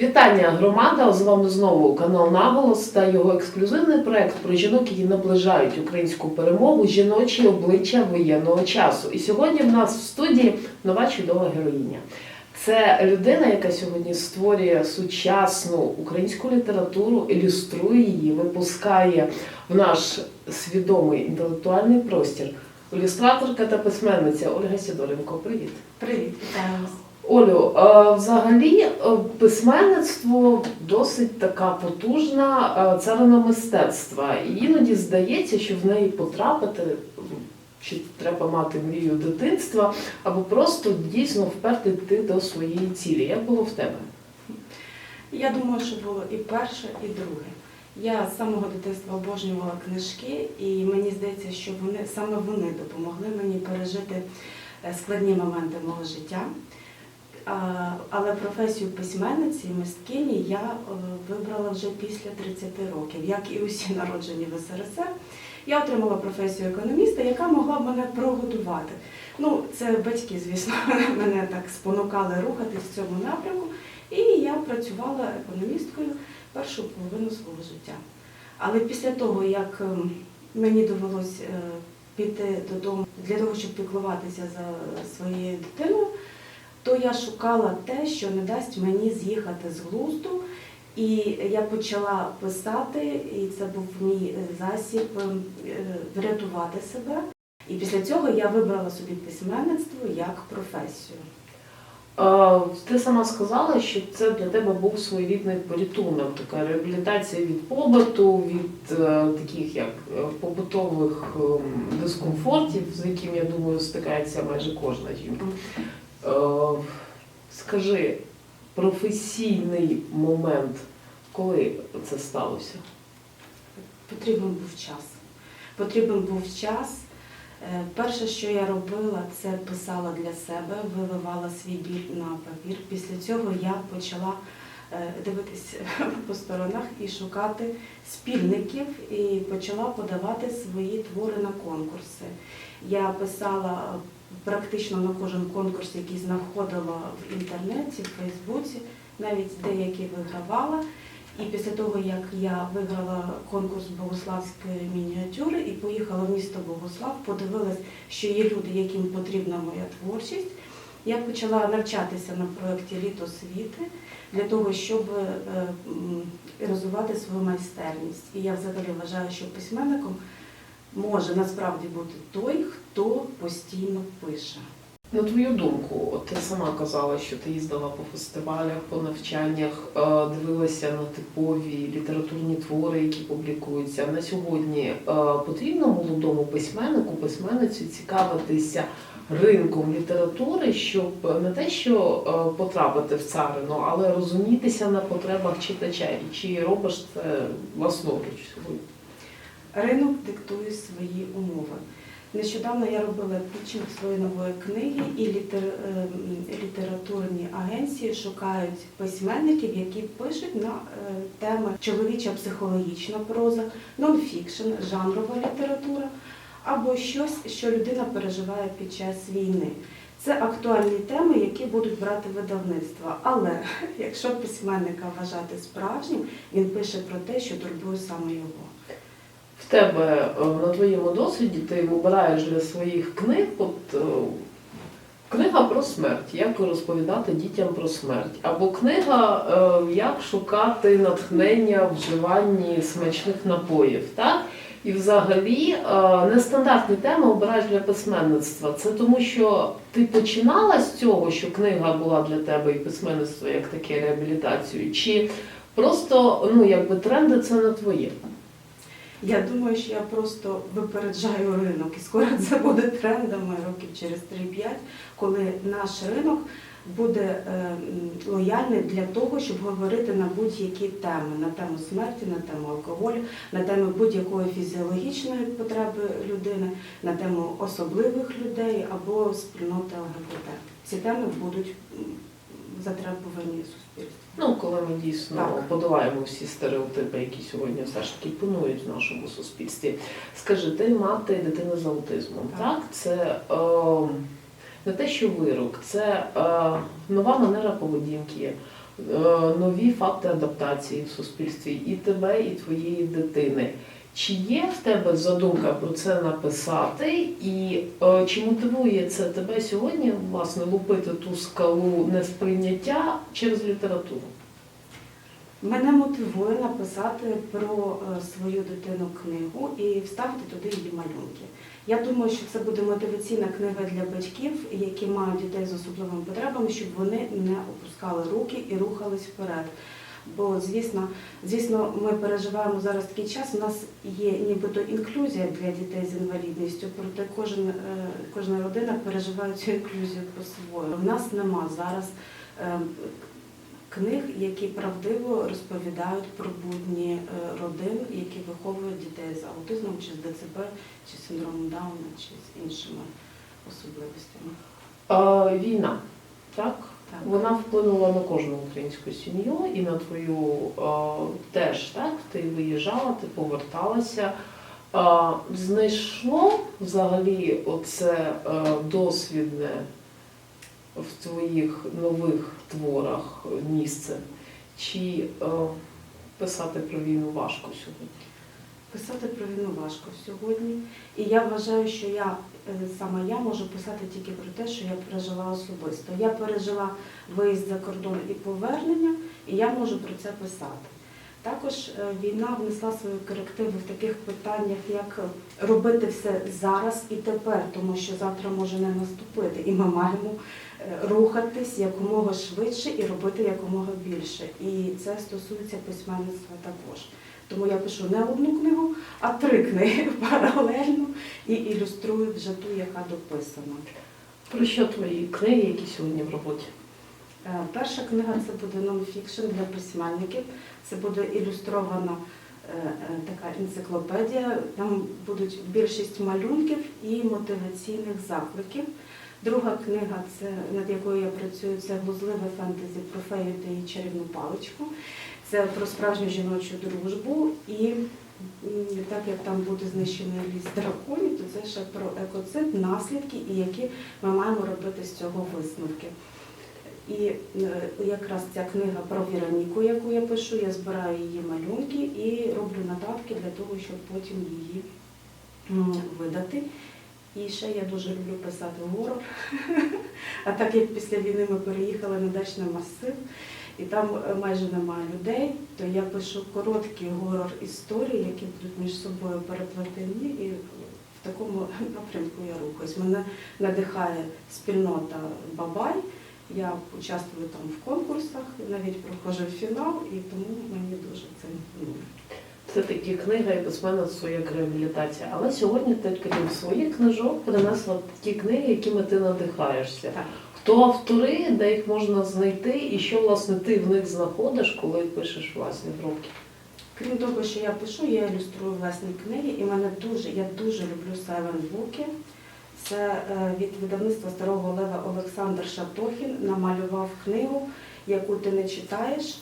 Вітання, громада! З вами знову канал Наголос та його ексклюзивний проект про жінок, які наближають українську перемогу, жіночі обличчя воєнного часу. І сьогодні в нас в студії нова чудова героїня. Це людина, яка сьогодні створює сучасну українську літературу, ілюструє її, випускає в наш свідомий інтелектуальний простір. Ілюстраторка та письменниця Ольга Сідоренко. Привіт. Привіт, вітаю вас. Олю, е, взагалі е, письменництво досить така потужна е, царина мистецтва. Іноді здається, що в неї потрапити чи треба мати мрію дитинства, або просто дійсно вперти йти до своєї цілі. Як було в тебе? Я думаю, що було і перше, і друге. Я з самого дитинства обожнювала книжки, і мені здається, що вони саме вони допомогли мені пережити складні моменти мого життя. Але професію письменниці і мисткині я е, вибрала вже після 30 років, як і усі народжені в СРСР. Я отримала професію економіста, яка могла б мене прогодувати. Ну, це батьки, звісно, мене так спонукали рухатись в цьому напрямку. І я працювала економісткою першу половину свого життя. Але після того, як ем, мені довелось е, піти додому для того, щоб піклуватися за своєю дитиною, то я шукала те, що не дасть мені з'їхати з глузду. І я почала писати, і це був мій е, засіб е, врятувати себе. І після цього я вибрала собі письменництво як професію. Ти сама сказала, що це для тебе був своєрідний порятунок, така реабілітація від побуту, від е, таких як побутових ем, дискомфортів, з яким я думаю стикається майже кожна жінка. Е, Скажи, професійний момент, коли це сталося? Потрібен був час. Потрібен був час. Е, Перше, що я робила, це писала для себе, виливала свій біль на папір. Після цього я почала е, дивитися по сторонах і шукати спільників, і почала подавати свої твори на конкурси. Я писала практично на кожен конкурс, який знаходила в інтернеті, в Фейсбуці, навіть деякі вигравала. І після того, як я виграла конкурс богославської мініатюри і поїхала в місто Богослав, подивилась, що є люди, яким потрібна моя творчість. Я почала навчатися на проєкті Літо освіти для того, щоб е, розвивати свою майстерність. І я взагалі вважаю, що письменником може насправді бути той, хто постійно пише. На твою думку, ти сама казала, що ти їздила по фестивалях, по навчаннях, е, дивилася на типові літературні твори, які публікуються. На сьогодні е, потрібно молодому письменнику, письменниці цікавитися ринком літератури, щоб не те, що е, потрапити в царину, але розумітися на потребах читача. І чи робиш це власноруч? Ринок диктує свої умови. Нещодавно я робила пітчинг своєї нової книги, і літер, ем, літературні агенції шукають письменників, які пишуть на е, теми чоловіча психологічна проза, нонфікшн, жанрова література або щось, що людина переживає під час війни. Це актуальні теми, які будуть брати видавництва. Але якщо письменника вважати справжнім, він пише про те, що турбує саме його. В тебе е, на твоєму досвіді ти вибираєш для своїх книг от, е, книга про смерть, як розповідати дітям про смерть, або книга е, Як шукати натхнення вживанні смачних напоїв. Так? І взагалі е, нестандартні теми обираєш для письменництва. Це тому, що ти починала з цього, що книга була для тебе і письменництво як таке реабілітацією, чи просто ну, якби тренди це не твоє? Я думаю, що я просто випереджаю ринок, і скоро це буде трендами років через 3-5, коли наш ринок буде е, лояльний для того, щоб говорити на будь-які теми, на тему смерті, на тему алкоголю, на тему будь-якої фізіологічної потреби людини, на тему особливих людей або спільноти ЛГБТ. Ці теми будуть затребувані суспільством. Ну, коли ми дійсно Так. подолаємо всі стереотипи, які сьогодні все ж таки панують в нашому суспільстві. Скажи, ти мати дитини з аутизмом, так? Так. Це е, не те, що вирок, це е, нова манера поведінки, е, нові факти адаптації в суспільстві і тебе, і твоєї дитини. Чи є в тебе задумка про це написати, і е, чи мотивує це тебе сьогодні власне лупити ту скалу несприйняття через літературу? Мене мотивує написати про е, свою дитину книгу і вставити туди її малюнки. Я думаю, що це буде мотиваційна книга для батьків, які мають дітей з особливими потребами, щоб вони не опускали руки і рухались вперед. Бо, звісно, звісно, ми переживаємо зараз такий час. У нас є нібито інклюзія для дітей з інвалідністю, проте кожен, е, кожна родина переживає цю інклюзію по-своєму. У нас нема зараз е, книг, які правдиво розповідають про будні е, родин, які виховують дітей з аутизмом, чи з ДЦП, чи з синдромом Дауна, чи з іншими особливостями. Е, війна, так? Так. Вона вплинула на кожну українську сім'ю і на твою е, теж, так? Ти виїжджала, ти поверталася. Е, знайшло взагалі оце е, досвідне в твоїх нових творах місце? Чи е, писати про війну важко сьогодні? Писати про війну важко сьогодні. І я вважаю, що я е, саме я можу писати тільки про те, що я пережила особисто. Я пережила виїзд за кордон і повернення, і я можу про це писати. Також е, війна внесла свої корективи в таких питаннях, як робити все зараз і тепер, тому що завтра може не наступити, і ми маємо рухатись якомога швидше і робити якомога більше. І це стосується письменництва також. Тому я пишу не одну книгу, а три книги паралельно і ілюструю вже ту, яка дописана. Про що твої книги, які сьогодні в роботі? Е, Перша книга це буде нонфікшн для письменників. Це буде ілюстрована е, е, така енциклопедія. Там будуть більшість малюнків і мотиваційних закликів. Друга книга, це над якою я працюю, це глузливе фентезі про фею та її чарівну паличку. Це про справжню жіночу дружбу. І так як там буде знищений ліс драконів, то це ще про екоцид, наслідки і які ми маємо робити з цього висновки. І е, якраз ця книга про Віроніку, яку я пишу, я збираю її малюнки і роблю нотатки для того, щоб потім її видати. І ще я дуже люблю писати горор. А так як після війни ми переїхали на дачний масив, і там е, майже немає людей, то я пишу короткі горор історії, які будуть між собою переплетені, і в такому напрямку я рухаюсь. Мене надихає спільнота Бабай. Я участвую там в конкурсах, навіть проходжу фінал, і тому мені дуже це. Це такі книга і письменництво як реабілітація. Але сьогодні ти, крім своїх книжок, принесла ті книги, якими ти надихаєшся. Так. Хто автори, де їх можна знайти, і що власне ти в них знаходиш, коли пишеш власні зробки? Крім того, що я пишу, я ілюструю власні книги, і мене дуже, я дуже люблю сайленбуки. Це е, від видавництва Старого Лева Олександр Шатохін намалював книгу, яку ти не читаєш,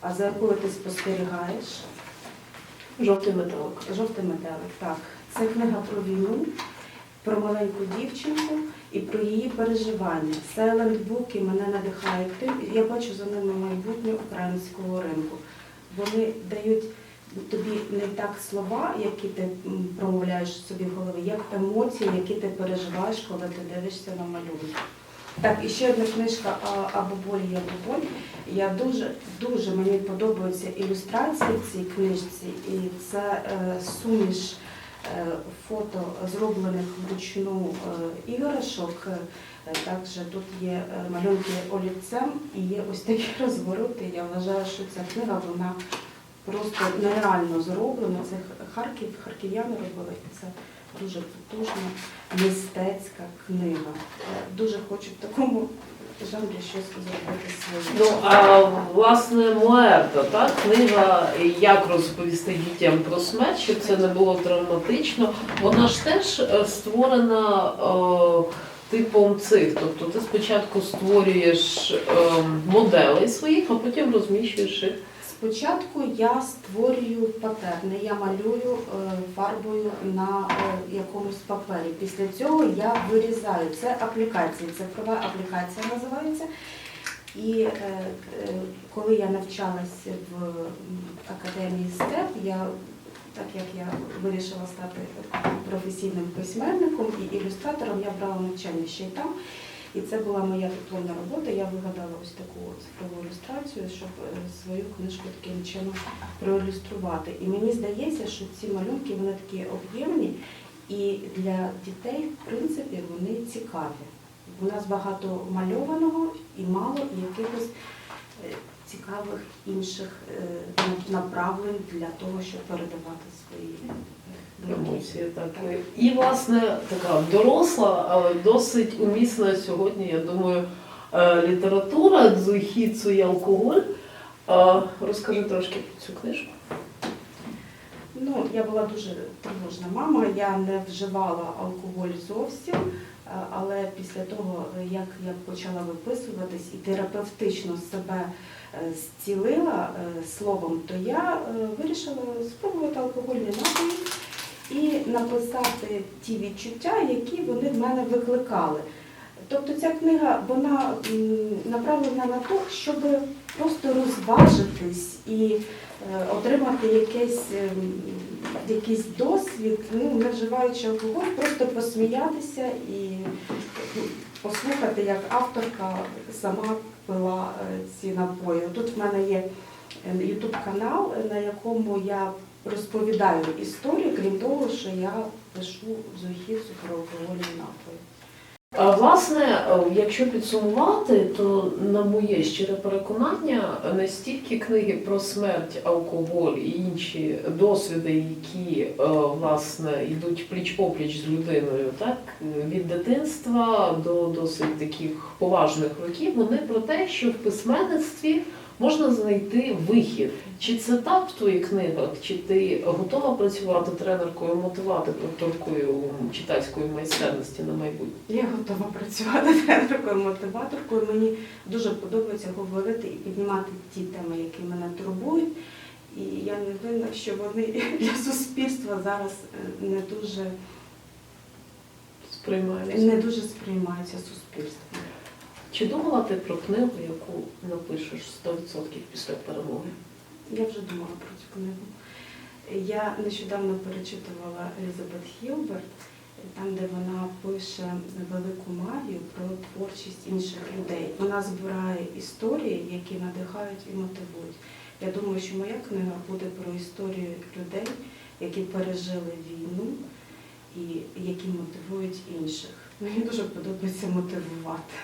а за якою ти спостерігаєш. Жовтий металик. Жовтий метелик, так. Це книга про війну, про маленьку дівчинку і про її переживання. Сайлент-буки мене надихають тим, я бачу за ними майбутнє українського ринку. Вони дають тобі не так слова, які ти промовляєш собі в голові, як емоції, які ти переживаєш, коли ти дивишся на малюнок. Так, і ще одна книжка «Або боль, я боль». Я дуже, дуже мені подобаються ілюстрації в цій книжці, і це е, суміш е, фото зроблених вручну е, іграшок. Е, Також тут є е, малюнки олівцем і є ось такі розвороти. Я вважаю, що ця книга вона просто нереально зроблена. Це Харків, харків'яни робили. Це дуже потужна мистецька книга. Дуже хочу в такому жанрі щось зробити Ну своє. а власне Муерта, так книга Як розповісти дітям про смерть, щоб це не було травматично. Вона ж теж е, створена е, типом цих. Тобто ти спочатку створюєш е, моделей своїх, а потім розміщуєш їх. Спочатку я створюю патерни, я малюю е, фарбою на е, якомусь папері. Після цього я вирізаю. Це аплікації, цифрова аплікація називається. І е, коли я навчалась в академії СТЕП, я так як я вирішила стати професійним письменником і ілюстратором, я брала навчання ще й там. І це була моя дипломна робота. Я вигадала ось таку цифрову ілюстрацію, щоб е, свою книжку таким чином проілюструвати. І мені здається, що ці малюнки вони такі об'ємні, і для дітей, в принципі, вони цікаві. У нас багато мальованого і мало якихось е, цікавих інших е, направлень для того, щоб передавати свої. Емоції, так. І, власне, така доросла, але досить умісна сьогодні, я думаю, е, література дзухіцу і алкоголь. Е, Розкажи трошки про цю книжку. Ну, я була дуже тривожна мама, я не вживала алкоголь зовсім, але після того, як я почала виписуватись і терапевтично себе е, зцілила е, словом, то я е, вирішила спробувати алкогольні напої і написати ті відчуття, які вони в мене викликали. Тобто ця книга вона направлена на те, щоб просто розважитись і е, отримати якийсь, ем, якийсь досвід, ну, не вживаючи алкоголь, просто посміятися і ну, послухати, як авторка сама пила е, ці напої. Тут в мене є ютуб канал, на якому я розповідаю історію, крім того, що я пишу зухівцю про алкогольні напої. А, Власне, е, якщо підсумувати, то на моє щире переконання, не стільки книги про смерть, алкоголь і інші досвіди, які е, власне йдуть пліч опліч з людиною, так від дитинства до досить таких поважних років, вони про те, що в письменництві можна знайти вихід. Чи це так в твоїх книгах, чи ти готова працювати тренеркою, мотивувати повторкою читацької майстерності на майбутнє? Я готова працювати тренеркою, мотиваторкою. Мені дуже подобається говорити і піднімати ті теми, які мене турбують. І я не винна, що вони для суспільства зараз е, не дуже, Сприймаємося. не дуже сприймаються суспільством. Чи думала ти про книгу, яку напишеш 100% після перемоги? Я вже думала про цю книгу. Я нещодавно перечитувала Елізабет Хілберт, там, де вона пише велику магію про творчість інших людей. Вона збирає історії, які надихають і мотивують. Я думаю, що моя книга буде про історію людей, які пережили війну і які мотивують інших. Мені дуже подобається мотивувати.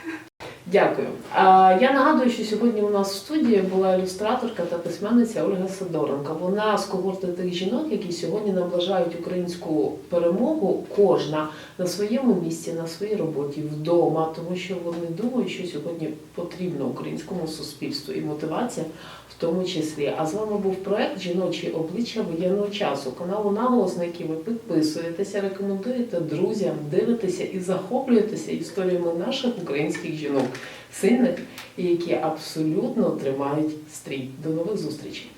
Дякую. Я нагадую, що сьогодні у нас в студії була ілюстраторка та письменниця Ольга Сидоренко. Вона з когорти тих жінок, які сьогодні наближають українську перемогу, кожна на своєму місці, на своїй роботі, вдома, тому що вони думають, що сьогодні потрібно українському суспільству і мотивація в тому числі. А з вами був проект Жіночі обличчя воєнного часу. Каналу наголос, на який ви підписуєтеся, рекомендуєте друзям, дивитеся і захоплюєтеся історіями наших українських жінок, сильних які абсолютно тримають стрій. До нових зустрічей.